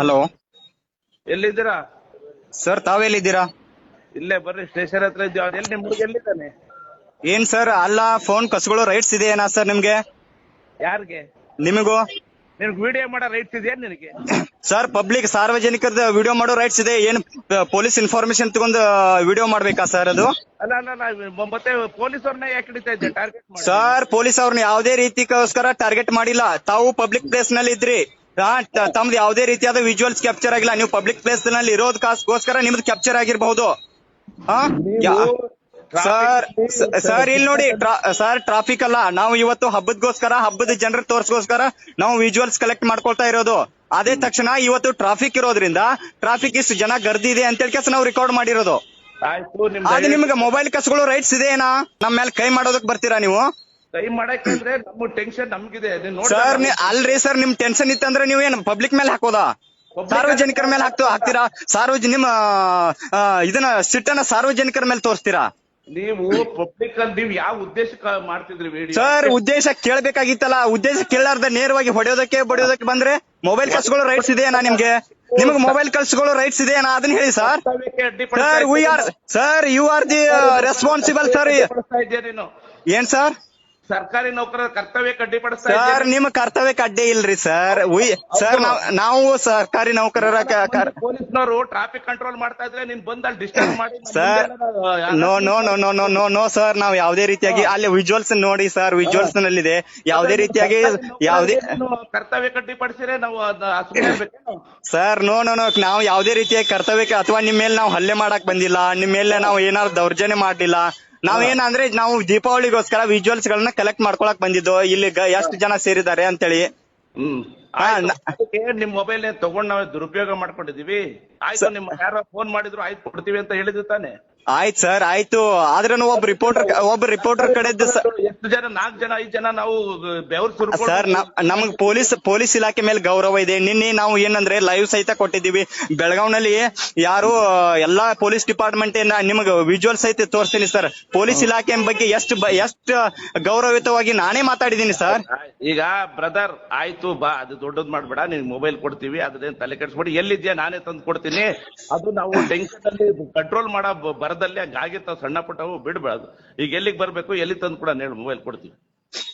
Hello. ಎಲ್ಲಿದ್ದೀರಾ? Sir ತಾವೆಲ್ಲಿದ್ದೀರಾ ಇಲ್ಲೇ ಬರ್ರಿ ಸ್ಟೇಷನ್ ಹತ್ರ ಇದ್ದೀವಿ. ಅವ್ನು ಎಲ್ಲಿ ನಿಮ್ ಹುಡುಗ ಎಲ್ಲಿದ್ದಾನೆ? ಏನ್ ಸರ್ ಅಲ್ಲ ಫೋನ್ ಕಸ್ಕೊಳ್ಳೋ ರೈಟ್ಸ್ ಇದೆ ಏನಾ ಸರ್ ನಿಮ್ಗೆ? ಯಾರಿಗೆ? ನಿಮಗೂ? ನಿನ್ಗೆ ವಿಡಿಯೋ ಮಾಡೋ ರೈಟ್ಸ್ ಇದೆಯಾ ನಿನಗೆ? ಸರ್ ಪಬ್ಲಿಕ್ ಸಾರ್ವಜನಿಕರದ ವಿಡಿಯೋ ಮಾಡೋ ರೈಟ್ಸ್ ಇದೆ. ಏನ್ ಪೊಲೀಸ್ ಇನ್ಫಾರ್ಮೇಶನ್ ತಗೊಂಡು ವಿಡಿಯೋ ಮಾಡ್ಬೇಕಾ ಸರ್ ಅದು? ಅಲ್ಲ ಅಲ್ಲ ಮತ್ತೆ ಪೊಲೀಸವ್ರನ್ನ ಯಾಕೆ ಹಿಡಿತಾ ಇದ್ದೆ ಟಾರ್ಗೆಟ್ ಮಾಡಿ. ಸರ್ ಪೊಲೀಸ್ ಅವ್ರನ್ನ ಯಾವುದೇ ರೀತಿಗೋಸ್ಕರ ಟಾರ್ಗೆಟ್ ಮಾಡಿಲ್ಲ. ತಾವು ಪಬ್ಲಿಕ್ ಪ್ಲೇಸ್ನಲ್ಲಿ ಇದ್ರಿ ತಮ್ದು ಯಾವುದೇ ರೀತಿಯಾದ ವಿಜುವಲ್ಸ್ ಕ್ಯಾಪ್ಚರ್ ಆಗಿಲ್ಲ. ನೀವು ಪಬ್ಲಿಕ್ ಪ್ಲೇಸ್ನಲ್ಲಿ ಇರೋದಕ್ಕೋಸ್ಕರ ನಿಮ್ದು ಕ್ಯಾಪ್ಚರ್ ಆಗಿರಬಹುದು. ಸರ್ ಸರ್ ಇಲ್ಲಿ ನೋಡಿ ಸರ್ ಟ್ರಾಫಿಕ್ ಅಲ್ಲ. ನಾವು ಇವತ್ತು ಹಬ್ಬದಗೋಸ್ಕರ ಹಬ್ಬದ ಜನರ ತೋರ್ಸ್ಗೋಸ್ಕರ ನಾವು ವಿಜುವಲ್ಸ್ ಕಲೆಕ್ಟ್ ಮಾಡ್ಕೊಳ್ತಾ ಇರೋದು. ಅದೇ ತಕ್ಷಣ ಇವತ್ತು ಟ್ರಾಫಿಕ್ ಇರೋದ್ರಿಂದ ಟ್ರಾಫಿಕ್ ಇಷ್ಟು ಜನ ಗರ್ದಿ ಇದೆ ಅಂತ ಹೇಳಿ ನಾವು ರೆಕಾರ್ಡ್ ಮಾಡಿರೋದು. ಅದು ನಿಮ್ಗೆ ಮೊಬೈಲ್ ಕಸಗಳು ರೈಟ್ಸ್ ಇದೆನಾ ನಮ್ಮ ಮೇಲೆ ಕೈ ಮಾಡೋದಕ್ ಬರ್ತೀರಾ ನೀವು? ಕೈ ಮಾಡಕ್ಕೆ ಅಂದ್ರೆ ನಮ್ಮ ಟೆನ್ಷನ್ ನಮ್ಗಿದೆ. ನೋಡ್ತಾ ಸರ್. ಅಲ್ರಿ ಸರ್ ನಿಮ್ ಟೆನ್ಷನ್ ಇತ್ತಂದ್ರೆ ನೀವು ಏನ್ ಪಬ್ಲಿಕ್ ಮೇಲೆ ಹಾಕೋದಾ? ಸಾರ್ವಜನಿಕರ ಮೇಲೆ ಹಾಕ್ತು ಹಾಕ್ತೀರಾ? ಸಾರ್ವಜನಿಕ ನಿಮ್ಮ ಆ, ಇದನ್ನ ಸಿಟ್ಟನ್ನ ಸಾರ್ವಜನಿಕರ ಮೇಲೆ ತೋರಿಸ್ತೀರಾ? ನೀವು ಪಬ್ಲಿಕ್ ಅಲ್ಲಿ ನೀವು ಯಾವ ಉದ್ದೇಶ ಮಾಡ್ತಿದ್ರಿ ವಿಡಿಯೋ ಸರ್ ಉದ್ದೇಶ ಕೇಳ್ಬೇಕಾಗಿತ್ತಲ್ಲ. ಉದ್ದೇಶ ಕೇಳಾರ್ದ ನೇರವಾಗಿ ಹೊಡೆಯೋದಕ್ಕೆ ಬಡಿಯೋದಕ್ಕೆ ಬಂದ್ರೆ ಮೊಬೈಲ್ ಕಳ್ಸ್ಕೊಳ್ಳೋ ರೈಟ್ಸ್ ಇದೆಯಾ ನಿಮ್ಗೆ? ನಿಮಗೆ ಮೊಬೈಲ್ ಕಳ್ಸ್ಕೊಳ್ಳೋ ರೈಟ್ಸ್ ಇದೆಯಾ ಅದನ್ನ ಹೇಳಿ sir sir we are sir you are the responsible sir ನೀನು. ಏನ್ ಸರ್ ಸರ್ಕಾರಿ ನೌಕರರ ಕರ್ತವ್ಯ ಕಡ್ಡಿಪಡಿಸ್ತಾ ಸರ್ ನಿಮ್ಮ ಕರ್ತವ್ಯಕ್ಕೆ ಅಡ್ಡಿ ಇಲ್ರಿ ಸರ್ ಸರ್ ನಾವ್ ಸರ್ಕಾರಿ ನೌಕರರ ಪೊಲೀಸ್ನವರು ಟ್ರಾಫಿಕ್ ಕಂಟ್ರೋಲ್ ಮಾಡ್ತಾ ಇದ್ರೆ ನೀನ್ ಬಂದ್ ಅಲ್ಲಿ ಡಿಸ್ಟರ್ಬ್ ಮಾಡಿ sir no no no no no no no sir ನಾವ್ ಯಾವ್ದೇ ರೀತಿಯಾಗಿ ಅಲ್ಲಿ ವಿಜುವಲ್ಸ್ ನೋಡಿ ಸರ್ ವಿಜುವಲ್ಸ್ನಲ್ಲಿ ಇದೆ ಯಾವ್ದೇ ರೀತಿಯಾಗಿ ಯಾವ್ದೇ ಕರ್ತವ್ಯ ಕಡ್ಡಿಪಡಿಸಿದ್ರೆ ನಾವು ಸರ್ ನೋ ನೋ ನೋ ನಾವು ಯಾವ್ದೇ ರೀತಿಯಾಗಿ ಕರ್ತವ್ಯಕ್ಕೆ ಅಥವಾ ನಿಮ್ಮ ಮೇಲೆ ನಾವು ಹಲ್ಲೆ ಮಾಡಕ್ ಬಂದಿಲ್ಲ. ನಿಮ್ಮ ಮೇಲೆ ನಾವು ಏನಾದ್ರು ದೌರ್ಜನ್ಯ ಮಾಡ್ಲಿಲ್ಲ. ನಾವೇನಂದ್ರೆ ನಾವು ದೀಪಾವಳಿಗೋಸ್ಕರ ವಿಜುವಲ್ಸ್ ಗಳನ್ನ ಕಲೆಕ್ಟ್ ಮಾಡ್ಕೊಳಕ್ ಬಂದಿದ್ದು. ಇಲ್ಲಿ ಗ- ಎಷ್ಟು ಜನ ಸೇರಿದ್ದಾರೆ ಅಂತೇಳಿ. ಹ್ಮ್. ಅದಕ್ಕೆ ನಿಮ್ ಮೊಬೈಲ್ ತಗೊಂಡ್ ನಾವು ದುರುಪಯೋಗ ಮಾಡ್ಕೊಂಡಿದೀವಿ. ಆಯ್ತು ನಿಮ್ ಯಾರೋ ಫೋನ್ ಮಾಡಿದ್ರು ಆಯ್ತು ಕೊಡ್ತೀವಿ ಅಂತ ಹೇಳಿದ್ರು ತಾನೆ. ಆಯ್ತ್ ಸರ್ ಆಯ್ತು. ಆದ್ರೆ ಒಬ್ಬ ರಿಪೋರ್ಟರ್ ಒಬ್ಬ ರಿಪೋರ್ಟರ್ ಕಡೆ ಎಷ್ಟು ಜನ ನಾಲ್ಕು ಜನ ಐದ್ ಜನ ನಾವು ಬೆವರು ಸರ್ ನಮಗ್ ಪೊಲೀಸ್ ಪೊಲೀಸ್ ಇಲಾಖೆ ಮೇಲೆ ಗೌರವ ಇದೆ. ನಿನ್ನೆ ನಾವು ಏನಂದ್ರೆ ಲೈವ್ ಸಹಿತ ಕೊಟ್ಟಿದ್ದೀವಿ. ಬೆಳಗಾವ್ನಲ್ಲಿ ಯಾರು ಎಲ್ಲಾ ಪೊಲೀಸ್ ಡಿಪಾರ್ಟ್ಮೆಂಟ್ ನಿಮಗೆ ವಿಜುವಲ್ ಸಹಿತ ತೋರಿಸ್ತೀನಿ ಸರ್. ಪೊಲೀಸ್ ಇಲಾಖೆ ಬಗ್ಗೆ ಎಷ್ಟು ಎಷ್ಟು ಗೌರವಯುತವಾಗಿ ನಾನೇ ಮಾತಾಡಿದೀನಿ ಸರ್. ಈಗ ಬ್ರದರ್ ಆಯ್ತು ಬಾ ಅದು ದೊಡ್ಡದ್ ಮಾಡ್ಬೇಡ, ನಿನ್ ಮೊಬೈಲ್ ಕೊಡ್ತೀವಿ ಅದೇನ್ ತಲೆ ಕೆಡಿಸ್ಬೇಡಿ. ಎಲ್ಲಿದ್ಯಾ? ನಾನೇ ತಂದು ಕೊಡ್ತೀನಿ. ಅದು ನಾವು ಅಲ್ಲಿ ಕಂಟ್ರೋಲ್ ಮಾಡೋ ಬರದಲ್ಲಿ ಹಂಗಾಗಿರ್ತಾವ ಸಣ್ಣ ಪುಟ್ಟವು ಬಿಡ್ಬಾರ್ದು. ಈಗ ಎಲ್ಲಿಗೆ ಬರ್ಬೇಕು ಎಲ್ಲಿ ತಂದು ಕೂಡ ಹೇಳಿ ಮೊಬೈಲ್ ಕೊಡ್ತೀವಿ